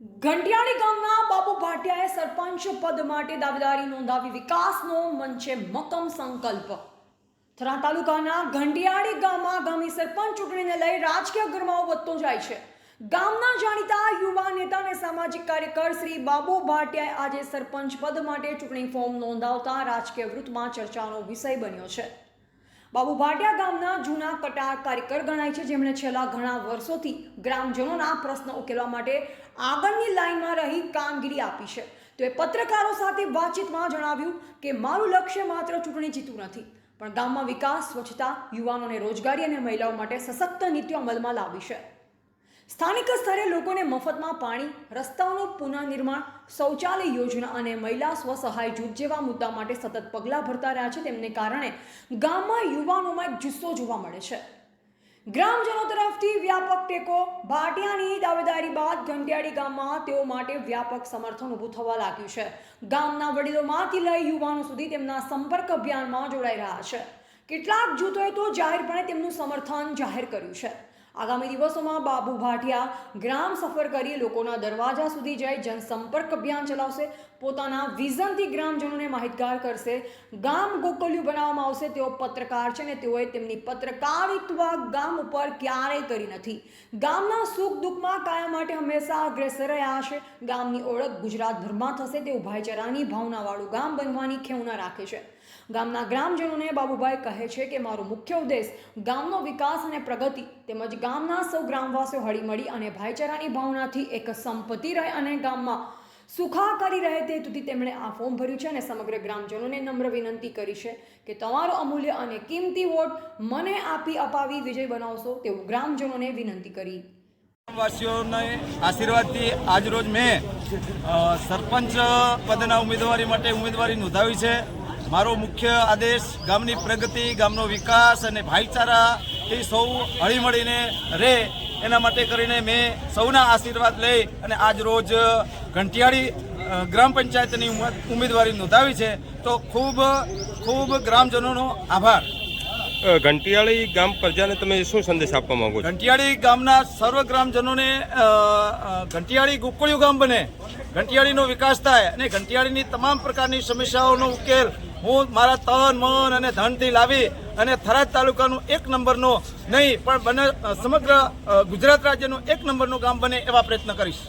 ઘંટિયાળી ગામના બાબુ ભાટિયાએ સરપંચ પદ માટે દાવેદારી નોંધાવી વિકાસનો મંચે મક્કમ સંકલ્પ. થરા તાલુકાના ઘંટિયાળી ગામમાં ગામની સરપંચ ચૂંટણીને લઈ રાજકીય ગરમાવો વધતો જાય છે. ગામના જાણીતા યુવા નેતા અને સામાજિક કાર્યકર શ્રી બાબુ ભાટિયાએ આજે સરપંચ પદ માટે ચૂંટણી ફોર્મ નોંધાવતા રાજકીય વૃત્તમાં ચર્ચાનો વિષય બન્યો છે. બાબુ ભાટિયા ગામના જૂના કટાર કાર્યકર ગણાય છે. જેમણે છેલ્લા ઘણા વર્ષોથી ગ્રામજનોના પ્રશ્ન ઉકેલવા માટે આગળની લાઈનમાં રહી કામગીરી આપી છે. તો એ પત્રકારો સાથે વાતચીતમાં જણાવ્યું કે, મારું લક્ષ્ય માત્ર ચૂંટણી જીતવું નથી, પણ ગામમાં વિકાસ, સ્વચ્છતા, યુવાનોને રોજગારી અને મહિલાઓ માટે સશક્ત નીતિઓ અમલમાં લાવી છે. સ્થાનિક સ્તરે લોકોને મફતમાં પાણી, રસ્તાઓનું પુનઃનિર્માણ, શૌચાલય યોજના અને મહિલા સ્વસહાય જૂથ જેવા મુદ્દા માટે સતત પગલાં ભરતા રહ્યા છે. તેમને કારણે ગામમાં યુવાનોમાં જુસ્સો જોવા મળે છે. ગ્રામજનો તરફથી વ્યાપક ટેકો, ભાટિયાની દાવેદારી બાદ ઘંટિયાળી ગામમાં તેઓ માટે વ્યાપક સમર્થન ઊભું થવા લાગ્યું છે. ગામના વડીલોમાંથી લઈ યુવાનો સુધી તેમના સંપર્ક અભિયાનમાં જોડાઈ રહ્યા છે. કેટલાક જૂથોએ તો જાહેરપણે તેમનું સમર્થન જાહેર કર્યું છે. આગામી દિવસોમાં બાબુ ભાટિયા ગ્રામ સફર કરી લોકોના દરવાજા સુધી જઈ જનસંપર્ક અભિયાન ચલાવશે. પોતાના વિઝનથી ગ્રામજનોને માહિતગાર કરશે. ગામ ગોકલ્યું બનાવવામાં આવશે. તેઓ પત્રકાર છે ને તેઓએ તેમની પત્રકારિત્વ ગામ ઉપર ક્યારેય કરી નથી. ગામના સુખ દુઃખમાં માટે હંમેશા અગ્રેસર રહ્યા છે. ગામની ઓળખ ગુજરાતભરમાં થશે તેવું ભાઈચારાની ભાવનાવાળું ગામ બનવાની ખેવના રાખે છે. ગામના ગ્રામજનોને બાબુભાઈ કહે છે કે, મારો મુખ્ય ઉદ્દેશ ગામનો વિકાસ અને પ્રગતિ, તેમજ ગામના સૌ ગ્રામવાસીઓ હળીમળી અને ભાઈચારાની ભાવનાથી એક સંપત્તિ રહે અને ગામમાં સુખાકારી રહે તે સુધી તેમણે આ ફોર્મ ભર્યું છે અને સમગ્ર ગ્રામજનોને નમ્ર વિનંતી કરી છે કે, તમારો અમૂલ્ય અને કિંમતી વોટ મને આપી અપાવી, વિજય બનાવશો, તેવું ગ્રામજનોને વિનંતી કરી. વાસીઓને આશીર્વાદથી આજરોજ મેં સરપંચ પદના ઉમેદવારી માટે ઉમેદવારી નોંધાવી છે. મારો મુખ્ય આદેશ ગામની પ્રગતિ, ગામનો વિકાસ અને ભાઈચારાથી સૌ હળીમળીને રહે એના માટે કરીને મેં સૌના આશીર્વાદ લઈ અને આજ રોજ ઘંટિયાળી ગ્રામ પંચાયતની ઉમેદવારી નોંધાવી છે. તો ખૂબ ખૂબ ગ્રામજનોનો આભાર. ઘંટિયાળી ગામ પ્રજાને તમે શું સંદેશ આપવા માંગો ઘંટિયાળી ગામના સર્વ ગ્રામજનોને ઘંટિયાળી ગોકળિયું ગામ બને. ઘંટિયાળીનો વિકાસ થાય અને ઘંટિયાળીની તમામ પ્રકારની સમસ્યાઓનો ઉકેલ હું મારા તન, મન અને ધનથી લાવી અને થરાદ તાલુકાનું એક નંબરનો નહીં, પણ બને સમગ્ર ગુજરાત રાજ્યનું એક નંબરનું ગામ બને એવા પ્રયત્ન કરીશ.